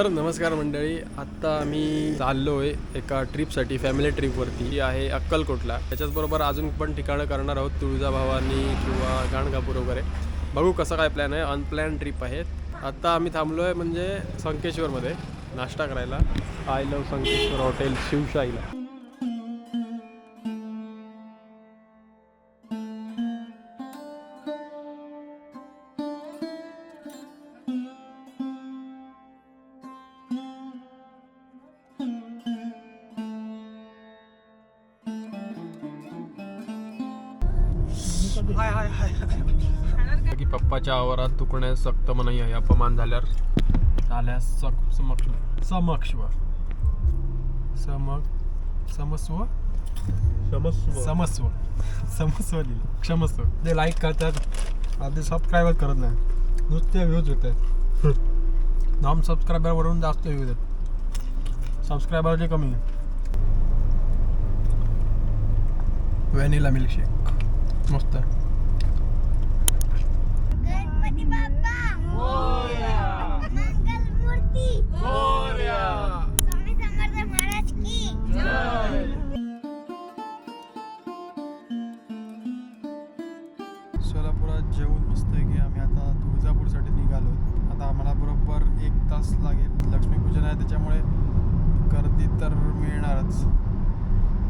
तर नमस्कार मंडळी. आत्ता आम्ही चाललो आहे एका ट्रिपसाठी फॅमिली ट्रिपवरती ही आहे अक्कलकोटला. त्याच्याचबरोबर अजून पण ठिकाणं करणार आहोत तुळजाभवानी किंवा गाणगापूर वगैरे. बघू कसं काय प्लॅन आहे. अनप्लॅन ट्रिप आहे. आत्ता आम्ही थांबलो आहे म्हणजे संकेश्वरमध्ये. नाश्ता करायला. आय लव संकेश्वर हॉटेल शिवशाहीला. हाय हाय हाय की पप्पाच्या आवारात दुखण्यास सक्त मनाई आहे अपमान झाल्यावर झाल्यास सक समक्ष समक्ष समक समस्व? समस्व. समस्व. समस्व लिहिलं क्षमस्व. ते लाईक करतात. आधी सबस्क्राईबर करत नाही. नुसते व्ह्यूज होत आहेत नॉन सबस्क्रायबरवरून जास्त व्ह्यूज आहेत सबस्क्रायबरचे कमी. आहे व्हॅनिला मिल्कशेक मस्त. आहे गणपती बाप्पा मंगल मूर्ती स्वामी समर्थ महाराज की सोलापुरात जेवून मस्त आहे की? आम्ही आता तुळजापूरसाठी निघालो. आता आम्हाला बरोबर एक तास लागेल. लक्ष्मीपूजन आहे त्याच्यामुळे गर्दी तर मिळणारच.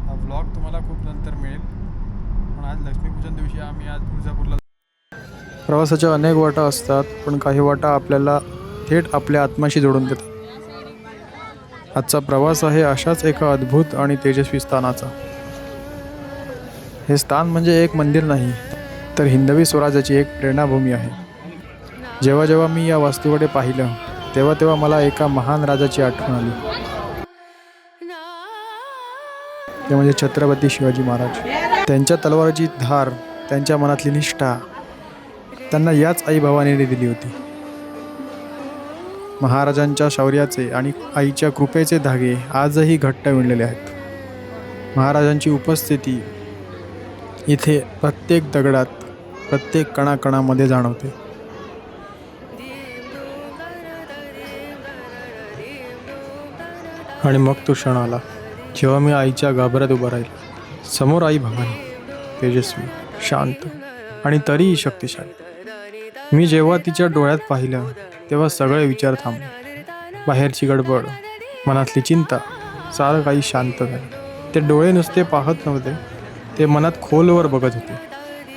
हा व्लॉग तुम्हाला खूप नंतर मिळेल. पण आज लक्ष्मीपूजन दिवशी आम्ही आज तुळजापूरला प्रवासाच्या अनेक वाटा असतात पण काही वाटा आपल्याला थेट आपल्या आत्माशी जोडून देतात. आजचा प्रवास आहे अशाच एका अद्भुत आणि तेजस्वी स्थानाचा. हे स्थान म्हणजे एक मंदिर नाही तर हिंदवी स्वराज्याची एक प्रेरणाभूमी आहे. जेव्हा जेव्हा मी या वास्तूकडे पाहिलं तेव्हा तेव्हा मला एका महान राजाची आठवण आली. ते म्हणजे छत्रपती शिवाजी महाराज. त्यांच्या तलवारची धार त्यांच्या मनातली निष्ठा त्यांना याच आई दिली होती. महाराजांच्या शौर्याचे आणि आईच्या कृपेचे धागे आजही घट्ट विणलेले आहेत. महाराजांची उपस्थिती इथे प्रत्येक दगडात प्रत्येक कणाकणामध्ये जाणवते. आणि मग तो क्षण आला जेव्हा मी आईच्या गाभाऱ्यात उभा राहील. समोर आई भवानी तेजस्वी शांत आणि तरीही शक्तिशाली. मी जेव्हा तिच्या डोळ्यात पाहिलं तेव्हा सगळे विचार थांबले. बाहेरची गडबड मनातली चिंता सारं काही शांत झालं. ते डोळे नुसते पाहत नव्हते ते मनात खोलवर बघत होते.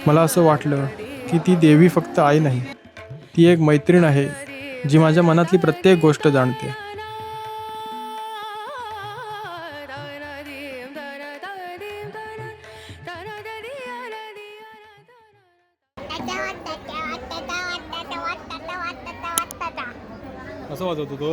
मला असं वाटलं की ती देवी फक्त आई नाही ती एक मैत्रीण आहे जी माझ्या मनातली प्रत्येक गोष्ट जाणते. असं वाजवतो तो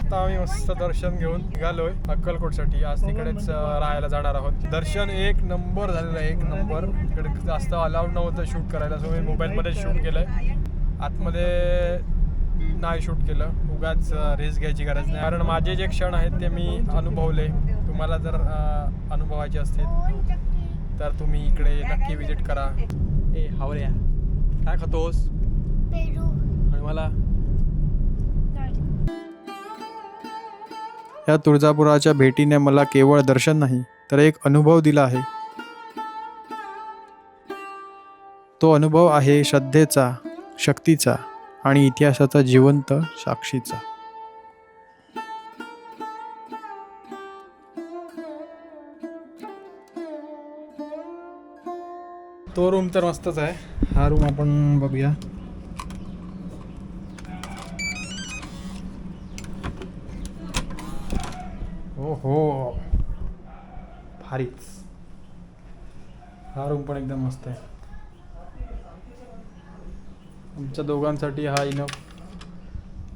आता आम्ही मस्त दर्शन घेऊन निघालोय अक्कलकोटसाठी. आज तिकडेच राहायला जाणार आहोत. दर्शन एक नंबर झालेलं आहे एक नंबर. इकडे जास्त अलाउड नव्हतं शूट करायला सो मी मोबाईलमध्ये शूट केलंय. आतमध्ये नाही शूट केलं. उगाच रिस्क घ्यायची गरज नाही. कारण माझे जे क्षण आहेत ते मी अनुभवले. तुम्हाला जर अनुभवायचे असतील. तर तुम्ही इकडे नक्की विजिट करा. ए हावऱ्या. काय खातोस? पेरू. आणि मला? या तुळजापुराच्या भेटीने मला केवळ दर्शन नाही तर एक अनुभव दिला आहे. तो अनुभव आहे श्रद्धेचा शक्तीचा आणि इतिहासाचा जिवंत साक्षीचा. तो रूम तर मस्तच आहे. हा रूम आपण बघूया. हो हो भारीच. हा रूम पण एकदम मस्त आहे. आमच्या दोघांसाठी हा इनफ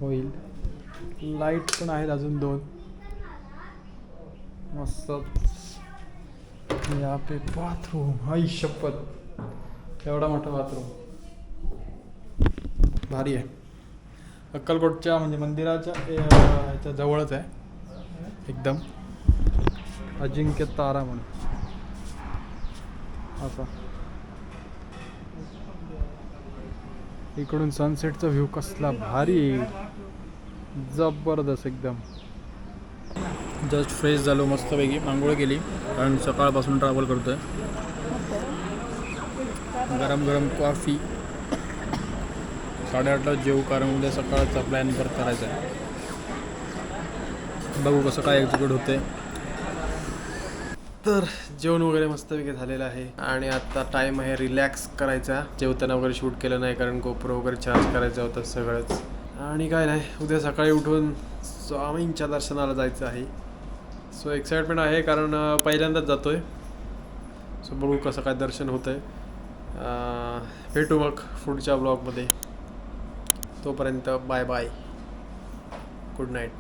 होईल. लाइट पण आहेत अजून दोन. मस्त या पे बाथरूम आई शपथ. एवढा मोठा बाथरूम. भारी आहे. अक्कलकोटच्या म्हणजे मंदिराच्या याच्या ह्याच्या जवळच आहे. एकदम. अजिंक्य तारा म्हणून. असा. इकडून सनसेटचा व्ह्यू कसला भारी. आहे. जबरदस्त एकदम. जस्ट फ्रेश झालो मस्तपैकी. आंघोळ केली. कारण सकाळपासून ट्रॅव्हल करतोय. गरम गरम कॉफी. साडेआठला जेऊ कारण उद्या सकाळचा प्लॅन परत करायचा आहे. बघू कसं काय एक्झिक्यूट होते तर जेवण वगैरे मस्तपैकी झालेलं आहे. आणि आता टाईम आहे रिलॅक्स करायचा. जेवताना वगैरे शूट केलं नाही कारण कोपरं वगैरे चार्ज करायचं होतं सगळंच. आणि काय नाही उद्या सकाळी उठून स्वामींच्या दर्शनाला जायचं आहे. सो एक्साइटमेंट आहे कारण पहिल्यांदाच जातो आहे सो बघू कसं काय दर्शन होतं आहे भेटू मग पुढच्या ब्लॉगमध्ये. तोपर्यंत बाय बाय. Good night.